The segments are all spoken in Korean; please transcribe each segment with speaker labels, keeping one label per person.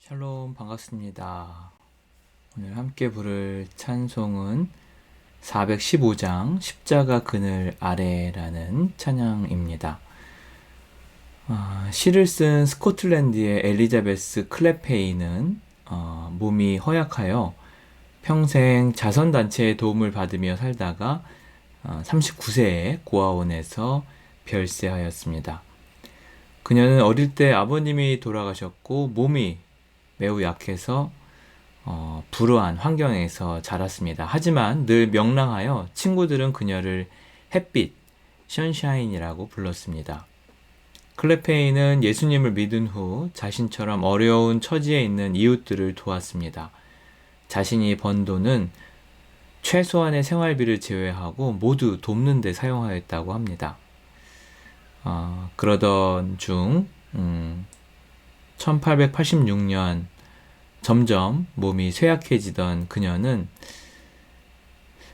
Speaker 1: 샬롬 반갑습니다. 오늘 함께 부를 찬송은 415장 십자가 그늘 아래라는 찬양입니다. 아, 시를 쓴 스코틀랜드의 엘리자베스 클레페이는 어, 몸이 허약하여 평생 자선단체의 도움을 받으며 살다가 어, 39세에 고아원에서 별세하였습니다. 그녀는 어릴 때 아버님이 돌아가셨고 몸이 매우 약해서 어, 불우한 환경에서 자랐습니다. 하지만 늘 명랑하여 친구들은 그녀를 햇빛, 션샤인이라고 불렀습니다. 클레페이는 예수님을 믿은 후 자신처럼 어려운 처지에 있는 이웃들을 도왔습니다. 자신이 번 돈은 최소한의 생활비를 제외하고 모두 돕는 데 사용하였다고 합니다. 어, 그러던 중 음, 1886년 점점 몸이 쇠약해지던 그녀는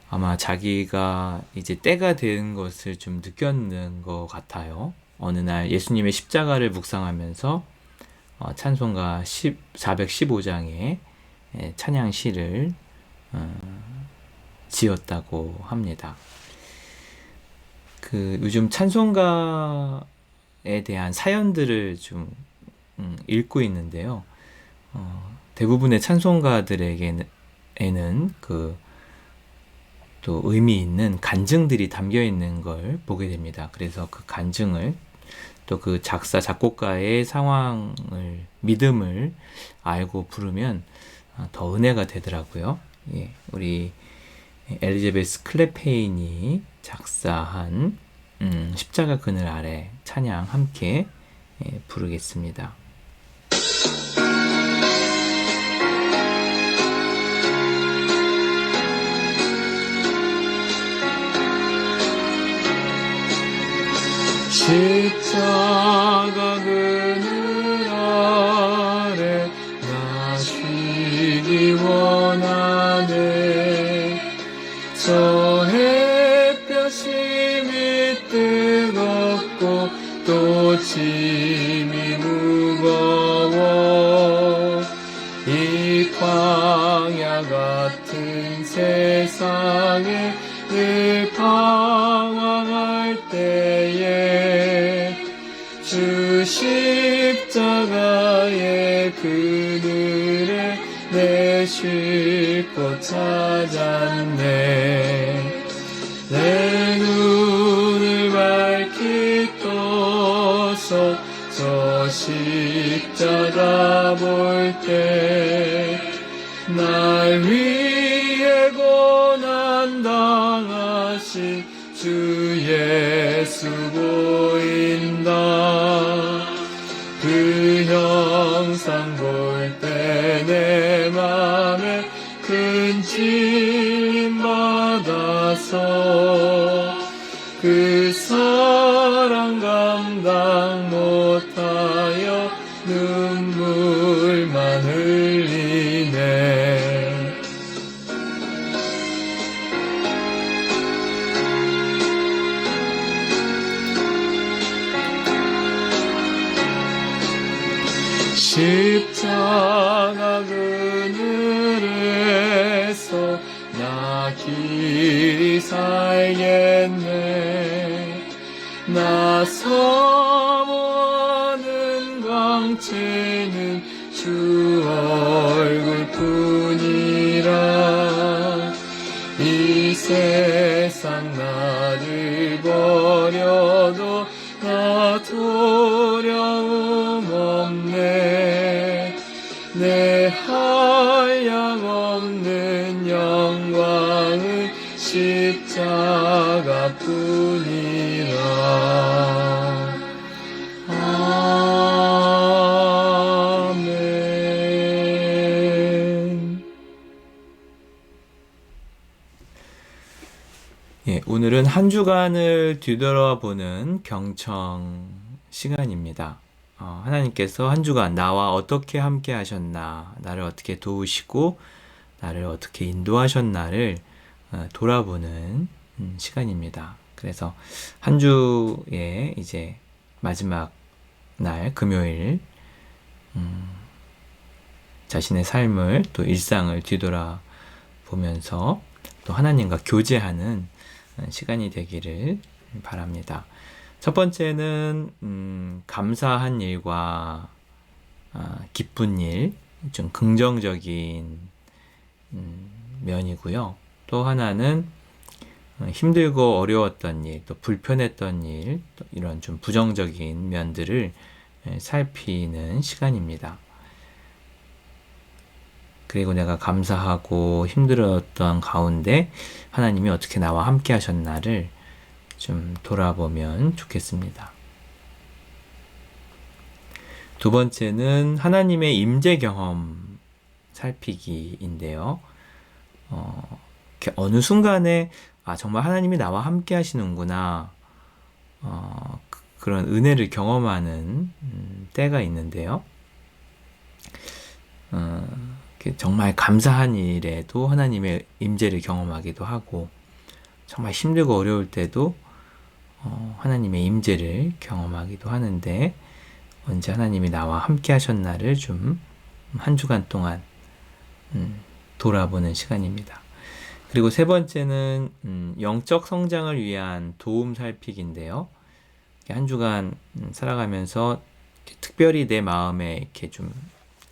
Speaker 1: 아마 자기가 이제 때가 된 것을 좀 느꼈는 것 같아요. 어느 날 예수님의 십자가를 묵상하면서 어, 찬송가 10, 415장의 찬양 시를 어, 지었다고 합니다. 그 요즘 찬송가에 대한 사연들을 좀 음, 읽고 있는데요. 어, 대부분의 찬송가들에게는 그 또 의미 있는 간증들이 담겨 있는 걸 보게 됩니다. 그래서 그 간증을 또 그 작사 작곡가의 상황을 믿음을 알고 부르면 어, 더 은혜가 되더라고요. 예, 우리 엘리자베스 클레페인이 작사한 음, 십자가 그늘 아래 찬양 함께 예, 부르겠습니다. 십자가 그늘 아래 나 쉬기 원하네. 저 햇볕이 미 뜨겁고 또 짐이 무거워 이 광야 같은 세상에 늘 방황할 때에 주 십자가의 그늘에 내 쉴 곳 찾았네. 내 눈을 밝히 떠서 저 십자가 볼 때 날 위해 고난 당하신 주 예수 보인다 받아서. 그 사랑 감당 못하여 눈물만 흘리네. 십자가 그늘에서 나 길이 살겠네. 나 사모하는 광채는 주 얼굴뿐이라. 이 세상 나를 버려도 나 두려움 없네. 내 한량 없는 영광은 십자가 뿐이라 아멘 예, 오늘은 한 주간을 뒤돌아보는 경청 시간입니다. 어, 하나님께서 한 주간 나와 어떻게 함께 하셨나, 나를 어떻게 도우시고, 나를 어떻게 인도하셨나를 어, 돌아보는 음, 시간입니다. 그래서 한 주의 이제 마지막 날 금요일 음, 자신의 삶을 또 일상을 뒤돌아 보면서 또 하나님과 교제하는 시간이 되기를 바랍니다. 첫 번째는 음, 감사한 일과 아, 기쁜 일, 좀 긍정적인 음, 면이고요. 또 하나는 어, 힘들고 어려웠던 일, 또 불편했던 일, 또 이런 좀 부정적인 면들을 예, 살피는 시간입니다. 그리고 내가 감사하고 힘들었던 가운데 하나님이 어떻게 나와 함께 하셨나를 좀 돌아보면 좋겠습니다. 두 번째는 하나님의 임재 경험 살피기인데요. 어, 어느 순간에 아 정말 하나님이 나와 함께 하시는구나 어, 그, 런 은혜를 경험하는 음, 때가 있는데요. 어, 정말 감사한 일에도 하나님의 임재를 경험하기도 하고 정말 힘들고 어려울 때도 어, 하나님의 임재를 경험하기도 하는데 언제 하나님이 나와 함께 하셨나를 좀 한 주간 동안 음, 돌아보는 시간입니다. 그리고 세 번째는 음, 영적 성장을 위한 도움 살피기인데요. 한 주간 음, 살아가면서 특별히 내 마음에 이렇게 좀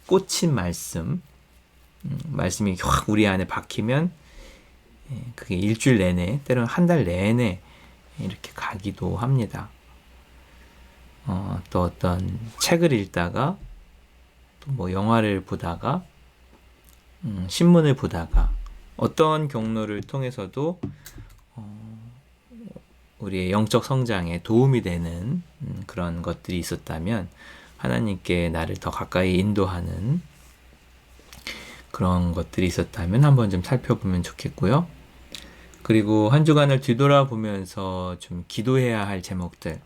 Speaker 1: 꽂힌 말씀, 음, 말씀이 확 우리 안에 박히면 예, 그게 일주일 내내, 때로는 한 달 내내 이렇게 가기도 합니다. 어, 또 어떤 책을 읽다가 또 뭐 영화를 보다가 음, 신문을 보다가 어떤 경로를 통해서도 어, 우리의 영적 성장에 도움이 되는 음, 그런 것들이 있었다면 하나님께 나를 더 가까이 인도하는 그런 것들이 있었다면 한번 좀 살펴보면 좋겠고요. 그리고 한 주간을 뒤돌아보면서 좀 기도해야 할 제목들,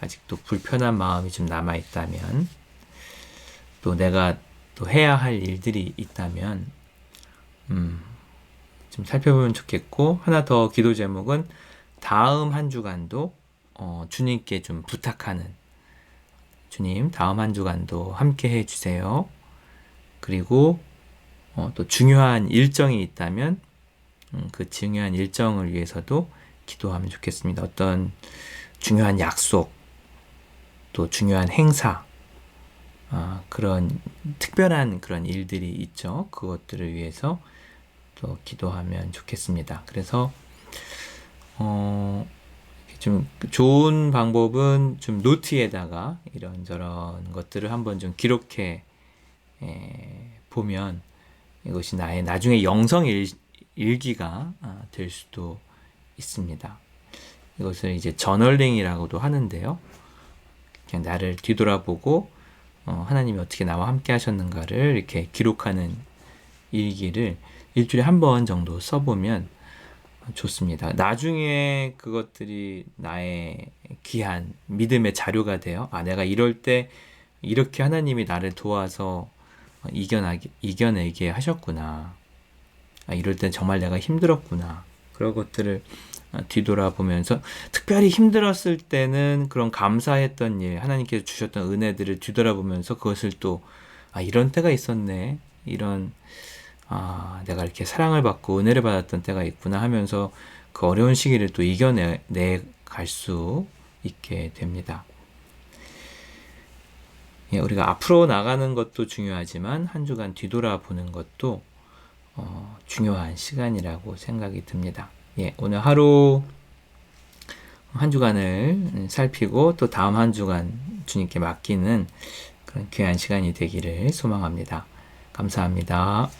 Speaker 1: 아직도 불편한 마음이 좀 남아 있다면, 또 내가 또 해야 할 일들이 있다면, 음, 좀 살펴보면 좋겠고, 하나 더 기도 제목은 다음 한 주간도 어, 주님께 좀 부탁하는, 주님, 다음 한 주간도 함께 해 주세요. 그리고 어, 또 중요한 일정이 있다면 음, 그 중요한 일정을 위해서도 기도하면 좋겠습니다. 어떤 중요한 약속, 또 중요한 행사, 아, 그런 특별한 그런 일들이 있죠. 그것들을 위해서 또 기도하면 좋겠습니다. 그래서 어, 좀 좋은 방법은 좀 노트에다가 이런저런 것들을 한번 좀 기록해 에, 보면 이것이 나의 나중에 영성 일, 일기가 아, 될 수도 있습니다. 이것을 이제 저널링이라고도 하는데요. 그냥 나를 뒤돌아보고 어, 하나님이 어떻게 나와 함께 하셨는가를 이렇게 기록하는 일기를 일주일에 한 번 정도 써보면 좋습니다. 나중에 그것들이 나의 귀한 믿음의 자료가 돼요. 아, 내가 이럴 때 이렇게 하나님이 나를 도와서 이겨나게, 이겨내게 하셨구나. 아, 이럴 땐 정말 내가 힘들었구나. 그런 것들을 아, 뒤돌아보면서 특별히 힘들었을 때는 그런 감사했던 일, 하나님께서 주셨던 은혜들을 뒤돌아보면서 그것을 또, 아, 이런 때가 있었네. 이런, 아, 내가 이렇게 사랑을 받고 은혜를 받았던 때가 있구나 하면서 그 어려운 시기를 또 이겨내 갈 수 있게 됩니다. 예, 우리가 앞으로 나가는 것도 중요하지만 한 주간 뒤돌아보는 것도 어, 중요한 시간이라고 생각이 듭니다. 예, 오늘 하루 한 주간을 살피고 또 다음 한 주간 주님께 맡기는 그런 귀한 시간이 되기를 소망합니다. 감사합니다.